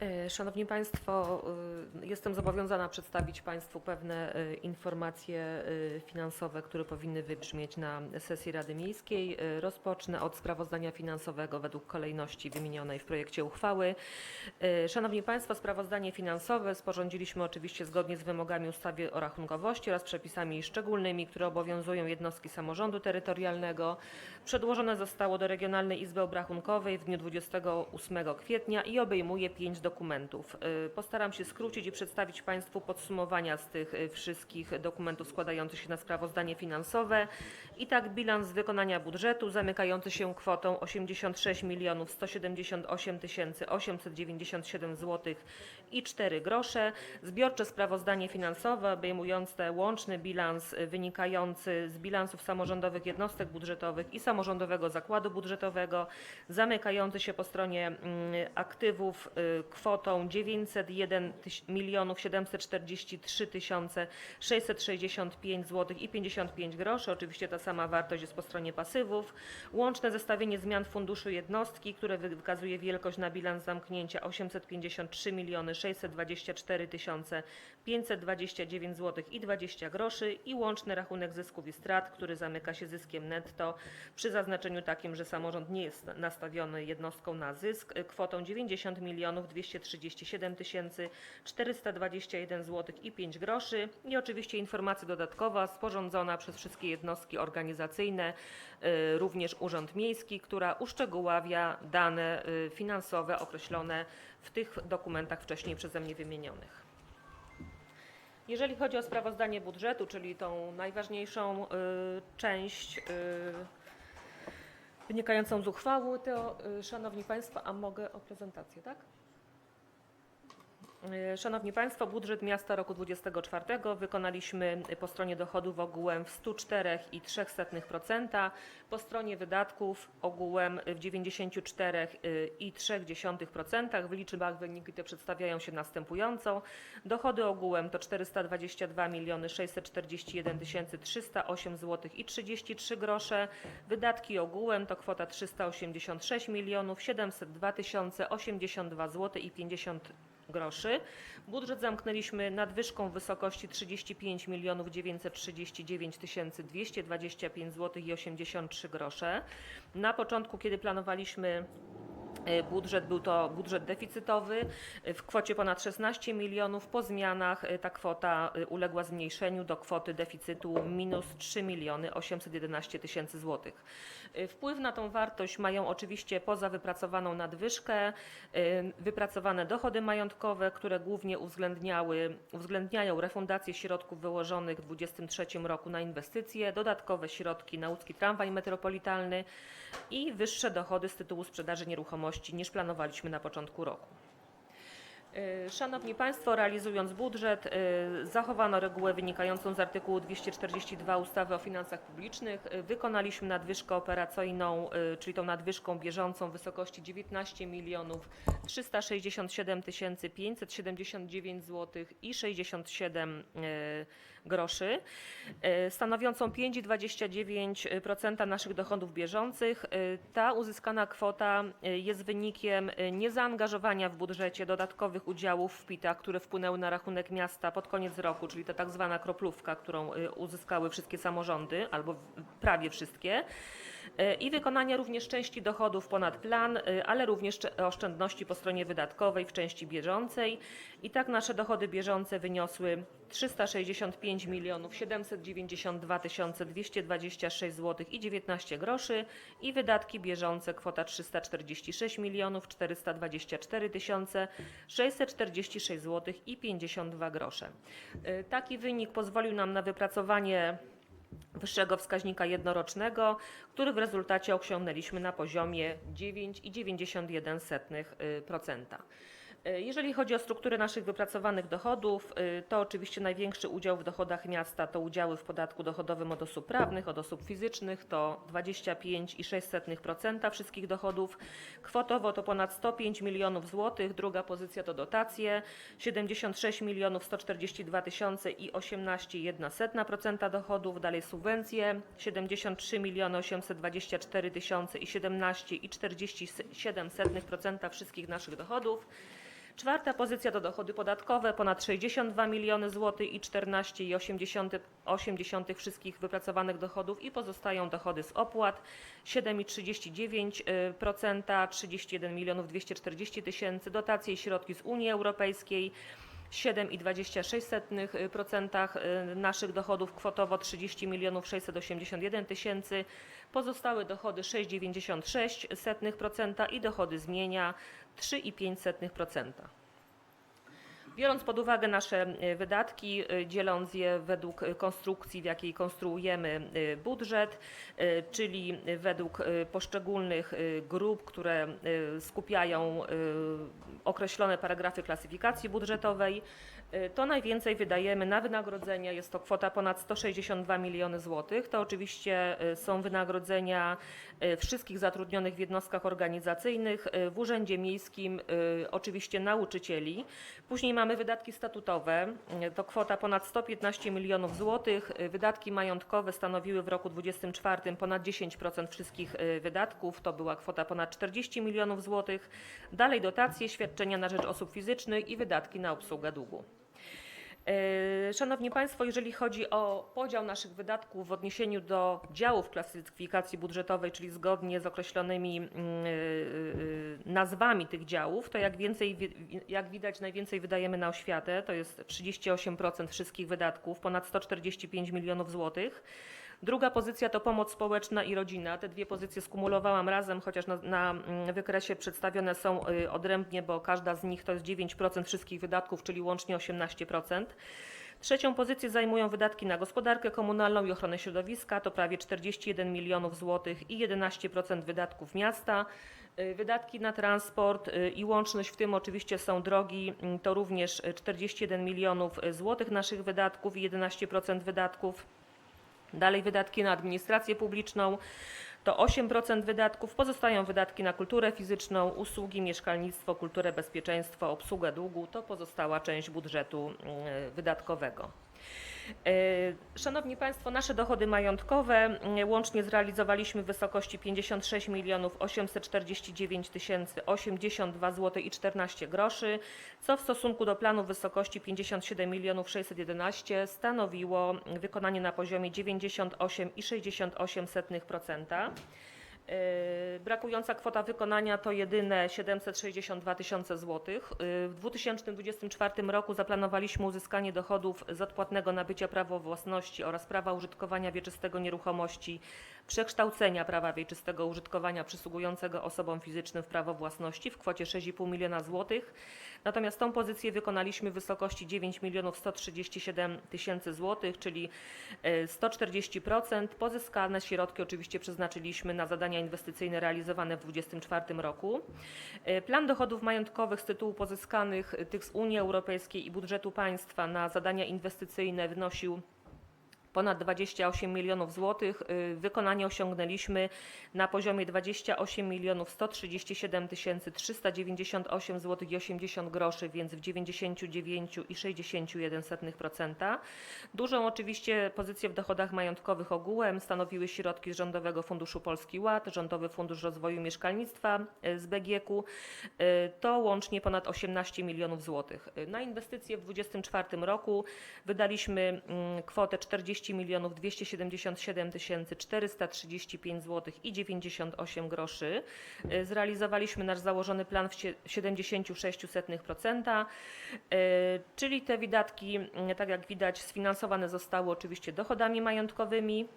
E, Szanowni Państwo, y, jestem zobowiązana przedstawić Państwu pewne y, informacje finansowe, które powinny wybrzmieć na sesji Rady Miejskiej. Rozpocznę od sprawozdania finansowego według kolejności wymienionej w projekcie uchwały. Szanowni Państwo, sprawozdanie finansowe sporządziliśmy oczywiście zgodnie z wymogami ustawy o rachunkowości oraz przepisami szczególnymi, które obowiązują jednostki samorządu terytorialnego. Przedłożone zostało do Regionalnej Izby Obrachunkowej w dniu 28 kwietnia i obejmuje pięć dokumentów. Y, Postaram się skrócić i przedstawić Państwu podsumowania z tych y, wszystkich dokumentów składających się na sprawozdanie finansowe. I tak bilans wykonania budżetu zamykający się kwotą 86 milionów 178 897 zł i 4 grosze. Zbiorcze sprawozdanie finansowe obejmujące łączny bilans wynikający z bilansów samorządowych jednostek budżetowych i samorządowego zakładu budżetowego, zamykający się po stronie mm, aktywów y, kwotą 901 milionów 743 665 zł i 55 groszy. Oczywiście ta sama wartość jest po stronie pasywów. Łączne zestawienie zmian funduszu jednostki, które wykazuje wielkość na bilans zamknięcia 853 miliony 624 529 zł i 20 groszy i łączny rachunek zysków i strat, który zamyka się zyskiem netto. Przy zaznaczeniu takim, że samorząd nie jest nastawiony jednostką na zysk kwotą 90 milionów 237 421 zł i 5 groszy. I oczywiście informacja dodatkowa sporządzona przez wszystkie jednostki organizacyjne, y, również Urząd Miejski, która uszczegóławia dane y, finansowe określone w tych dokumentach wcześniej przeze mnie wymienionych. Jeżeli chodzi o sprawozdanie budżetu, czyli tą najważniejszą y, część y, wynikającą z uchwały, to y, Szanowni Państwo, a mogę o prezentację, tak? Y, Szanowni Państwo, budżet miasta roku 24 wykonaliśmy po stronie dochodów ogółem w 104,03%, po stronie wydatków ogółem w 94,3%. W liczbach wyniki te przedstawiają się następująco. Dochody ogółem to 422 miliony 641 308 zł i 33 grosze. Wydatki ogółem to kwota 386 milionów 702 082 zł i 50 groszy. Budżet zamknęliśmy nadwyżką w wysokości 35 milionów 939 225 zł i 83 grosze. Na początku, kiedy planowaliśmy Budżet był to budżet deficytowy e, w kwocie ponad 16 milionów. Po zmianach e, ta kwota e, uległa zmniejszeniu do kwoty deficytu minus 3 miliony 811 tysięcy złotych. E, Wpływ na tą wartość mają oczywiście poza wypracowaną nadwyżkę e, wypracowane dochody majątkowe, które głównie uwzględniały, uwzględniają refundację środków wyłożonych w 2023 roku na inwestycje, dodatkowe środki na łódzki tramwaj metropolitalny i wyższe dochody z tytułu sprzedaży nieruchomości niż planowaliśmy na początku roku. Y, Szanowni Państwo, realizując budżet, y, zachowano regułę wynikającą z artykułu 242 ustawy o finansach publicznych. Y, Wykonaliśmy nadwyżkę operacyjną, czyli tą nadwyżką bieżącą w wysokości 19 milionów 367 579 zł i 67 y, groszy, stanowiącą 5,29% naszych dochodów bieżących. Ta uzyskana kwota jest wynikiem niezaangażowania w budżecie dodatkowych udziałów w PIT-ach, które wpłynęły na rachunek miasta pod koniec roku, czyli to tak zwana kroplówka, którą y, uzyskały wszystkie samorządy, albo prawie wszystkie. Y, I wykonania również części dochodów ponad plan, y, ale również oszczędności po stronie wydatkowej w części bieżącej. I tak nasze dochody bieżące wyniosły 365 milionów 792 226 zł i 19 groszy i wydatki bieżące kwota 346 milionów 424 646 zł i 52 grosze. Y, Taki wynik pozwolił nam na wypracowanie wyższego wskaźnika jednorocznego, który w rezultacie osiągnęliśmy na poziomie 9,91%. Y, Jeżeli chodzi o strukturę naszych wypracowanych dochodów, y, to oczywiście największy udział w dochodach miasta to udziały w podatku dochodowym od osób prawnych, od osób fizycznych, to 25,6% wszystkich dochodów. Kwotowo to ponad 105 milionów złotych, druga pozycja to dotacje, 76 milionów 142 tysiące i 18,1% dochodów, dalej subwencje, 73 miliony 824 tysiące i 17,47% wszystkich naszych dochodów. Czwarta pozycja to dochody podatkowe, ponad 62 miliony złotych i 14,8 wszystkich wypracowanych dochodów i pozostają dochody z opłat. 7,39%, 31 milionów 240 tysięcy, dotacje i środki z Unii Europejskiej 7,26% y, naszych dochodów kwotowo 30 milionów 681 tysięcy, pozostałe dochody 6,96% i dochody z mienia 3,5%. Biorąc pod uwagę nasze y, wydatki, y, dzieląc je według y, konstrukcji, w jakiej konstruujemy budżet, czyli według poszczególnych grup, które skupiają określone paragrafy klasyfikacji budżetowej, to najwięcej wydajemy na wynagrodzenia. Jest to kwota ponad 162 miliony złotych. To oczywiście są wynagrodzenia wszystkich zatrudnionych w jednostkach organizacyjnych, w Urzędzie Miejskim, oczywiście nauczycieli. Później mamy wydatki statutowe, to kwota ponad 115 milionów złotych. Wydatki majątkowe stanowiły w roku 2024 ponad 10% wszystkich y, wydatków, to była kwota ponad 40 milionów złotych. Dalej dotacje, świadczenia na rzecz osób fizycznych i wydatki na obsługę długu. E, Szanowni Państwo, jeżeli chodzi o podział naszych wydatków w odniesieniu do działów klasyfikacji budżetowej, czyli zgodnie z określonymi mm, y, y, nazwami tych działów, to jak, więcej, wi- jak widać najwięcej wydajemy na oświatę, to jest 38% wszystkich wydatków, ponad 145 milionów złotych. Druga pozycja to pomoc społeczna i rodzina. Te dwie pozycje skumulowałam razem, chociaż na, na mm, wykresie przedstawione są y, odrębnie, bo każda z nich to jest 9% wszystkich wydatków, czyli łącznie 18%. Trzecią pozycję zajmują wydatki na gospodarkę komunalną i ochronę środowiska, to prawie 41 milionów złotych i 11% wydatków miasta. Y, Wydatki na transport y, i łączność, w tym oczywiście są drogi, mm, to również y, 41 milionów złotych naszych wydatków i 11% wydatków. Dalej wydatki na administrację publiczną to 8% wydatków. Pozostają wydatki na kulturę fizyczną, usługi, mieszkalnictwo, kulturę, bezpieczeństwo, obsługę długu. To pozostała część budżetu mm, wydatkowego. E, Szanowni Państwo, nasze dochody majątkowe mm, łącznie zrealizowaliśmy w wysokości 56 milionów 849 tysięcy 82 zł i 14 groszy, co w stosunku do planu w wysokości 57 milionów 611 stanowiło wykonanie na poziomie 98,68%. Yy, Brakująca kwota wykonania to jedyne 762 tysiące złotych. Yy, W 2024 roku zaplanowaliśmy uzyskanie dochodów z odpłatnego nabycia prawa własności oraz prawa użytkowania wieczystego nieruchomości, przekształcenia prawa wieczystego użytkowania przysługującego osobom fizycznym w prawo własności w kwocie 6,5 miliona złotych. Natomiast tą pozycję wykonaliśmy w wysokości 9 milionów 137 tysięcy złotych, czyli e, 140%. Pozyskane środki oczywiście przeznaczyliśmy na zadania inwestycyjne realizowane w 2024 roku. E, Plan dochodów majątkowych z tytułu pozyskanych e, tych z Unii Europejskiej i budżetu państwa na zadania inwestycyjne wynosił ponad 28 milionów złotych. Y, Wykonanie osiągnęliśmy na poziomie 28 milionów 137 tysięcy 398 zł i 80 groszy, więc w 99,61%. Dużą oczywiście pozycję w dochodach majątkowych ogółem stanowiły środki z Rządowego Funduszu Polski Ład, Rządowy Fundusz Rozwoju Mieszkalnictwa y, z BGK-u. Y, To łącznie ponad 18 milionów złotych. Na inwestycje w 2024 roku wydaliśmy mm, kwotę 40 milionów 277 tysięcy 435 zł i 98 groszy. Y, Zrealizowaliśmy nasz założony plan w sie- 76%, y, czyli te wydatki, tak jak widać, sfinansowane zostały oczywiście dochodami majątkowymi,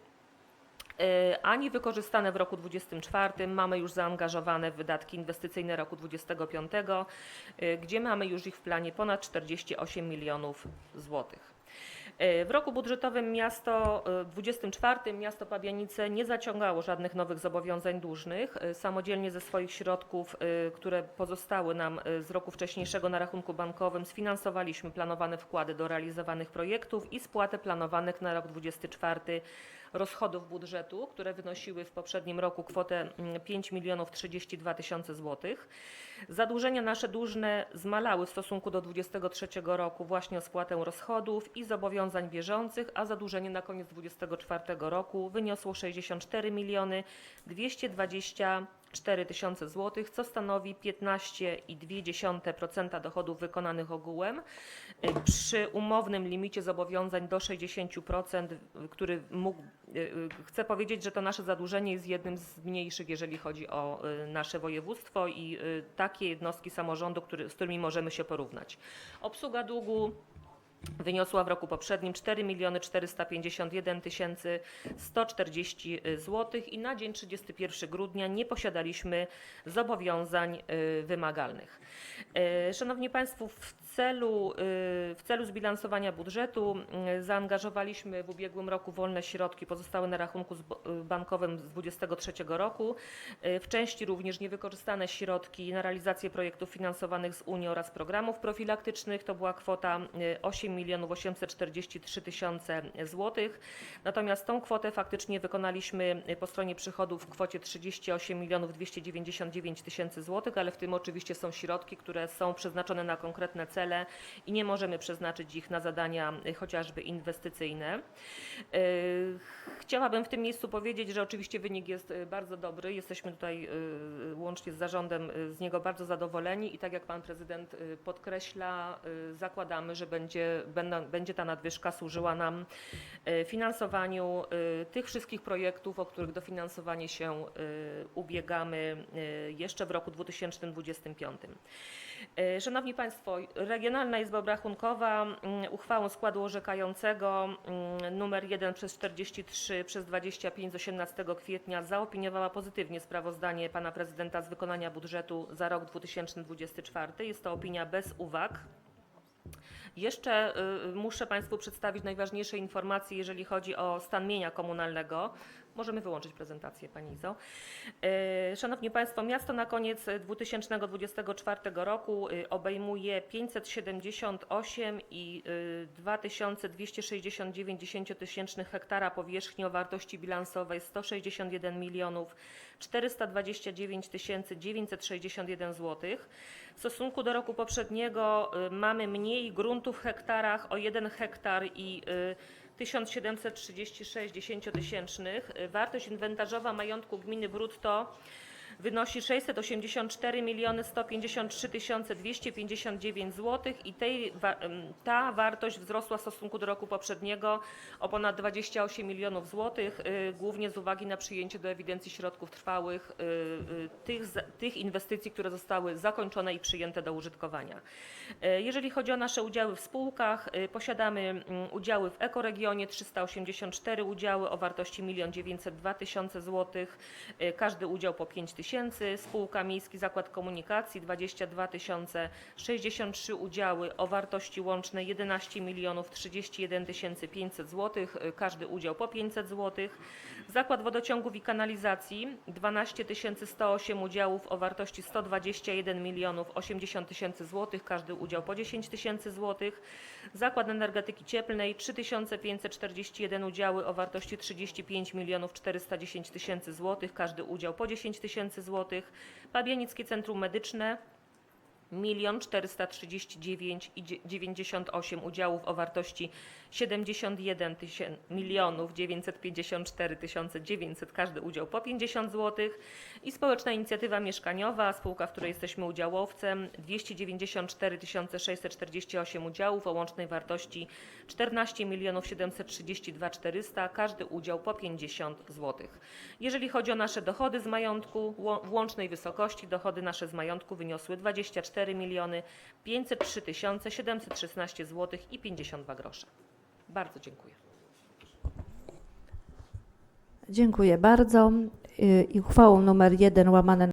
y, a nie wykorzystane w roku 2024. Mamy już zaangażowane w wydatki inwestycyjne roku 2025, y, gdzie mamy już ich w planie ponad 48 milionów złotych. Y, W roku budżetowym miasto, y, w 24 miasto Pabianice nie zaciągało żadnych nowych zobowiązań dłużnych. Samodzielnie ze swoich środków, które pozostały nam z roku wcześniejszego na rachunku bankowym, sfinansowaliśmy planowane wkłady do realizowanych projektów i spłatę planowanych na rok 24 rozchodów budżetu, które wynosiły w poprzednim roku kwotę mm, 5 milionów 32 tysiące złotych. Zadłużenia nasze dłużne zmalały w stosunku do 23 roku właśnie o spłatę rozchodów i zobowiązań bieżących, a zadłużenie na koniec 24 roku wyniosło 64 miliony 220 4 tysiące złotych, co stanowi 15,2% dochodów wykonanych ogółem. Y, Przy umownym limicie zobowiązań do 60%, y, który mógł, y, y, chcę powiedzieć, że to nasze zadłużenie jest jednym z mniejszych, jeżeli chodzi o nasze województwo i takie jednostki samorządu, który, z którymi możemy się porównać. Obsługa długu wyniosła w roku poprzednim 4 miliony 451 tysięcy 140 zł i na dzień 31 grudnia nie posiadaliśmy zobowiązań wymagalnych. Szanowni Państwo, w celu, y, w celu zbilansowania budżetu y, zaangażowaliśmy w ubiegłym roku wolne środki pozostałe na rachunku y, bankowym z 2023 roku. W części również niewykorzystane środki na realizację projektów finansowanych z Unii oraz programów profilaktycznych. To była kwota y, 8 milionów 843 tysiące złotych. Natomiast tą kwotę faktycznie wykonaliśmy po stronie przychodów w kwocie 38 milionów 299 tysięcy złotych, ale w tym oczywiście są środki, które są przeznaczone na konkretne cele i nie możemy przeznaczyć ich na zadania y, chociażby inwestycyjne. Y, Chciałabym w tym miejscu powiedzieć, że oczywiście wynik jest y, bardzo dobry. Jesteśmy tutaj łącznie z zarządem z niego bardzo zadowoleni i tak jak pan prezydent podkreśla, zakładamy, że będzie, będzie ta nadwyżka służyła nam finansowaniu tych wszystkich projektów, o których dofinansowanie się ubiegamy jeszcze w roku 2025. E, Szanowni Państwo, Regionalna Izba Obrachunkowa mm, uchwałą składu orzekającego mm, numer 1 przez 43 przez 25 z 18 kwietnia zaopiniowała pozytywnie sprawozdanie pana prezydenta z wykonania budżetu za rok 2024. Jest to opinia bez uwag. Jeszcze y, muszę Państwu przedstawić najważniejsze informacje, jeżeli chodzi o stan mienia komunalnego. Możemy wyłączyć prezentację, Pani Izo. Y, Szanowni Państwo, miasto na koniec 2024 roku y, obejmuje 578 i y, 2269 dziesięciotysięcznych hektara powierzchni o wartości bilansowej 161 milionów 429 961 zł. W stosunku do roku poprzedniego y, mamy mniej gruntów w hektarach o 1 hektar i y, 1736 dziesięciotysięcznych. Wartość inwentarzowa majątku gminy brutto wynosi 684 miliony 153 tysiące 259 zł i tej, ta wartość wzrosła w stosunku do roku poprzedniego o ponad 28 milionów złotych, y, głównie z uwagi na przyjęcie do ewidencji środków trwałych y, y, tych, tych inwestycji, które zostały zakończone i przyjęte do użytkowania. Y, Jeżeli chodzi o nasze udziały w spółkach, posiadamy mm, udziały w Ekoregionie 384 udziały o wartości 1 902 tysiące złotych, y, każdy udział po 5 tysięcy. Spółka Miejski Zakład Komunikacji 22 tysiące 63 udziały o wartości łącznej 11 milionów 31 tysięcy 500 złotych, y, każdy udział po 500 złotych. Zakład Wodociągów i Kanalizacji 12 108 udziałów o wartości 121 milionów 80 tysięcy złotych, każdy udział po 10 tysięcy złotych. Zakład Energetyki Cieplnej 3541 udziały o wartości 35 milionów 410 tysięcy złotych, każdy udział po 10 tysięcy złotych. Pabienickie Centrum Medyczne 1 439 i dzie- 98 udziałów o wartości 71 tysię- milionów 954 tysiące 900, każdy udział po 50 zł. I Społeczna Inicjatywa Mieszkaniowa, spółka, w której jesteśmy udziałowcem, 294 648 udziałów o łącznej wartości 14 milionów 732 400, każdy udział po 50 zł. Jeżeli chodzi o nasze dochody z majątku, w łącznej wysokości dochody nasze z majątku wyniosły 24 miliony 503 tysiące 716 zł i 52 grosze. Bardzo dziękuję. Dziękuję bardzo. Y, I uchwałą numer 1 łamane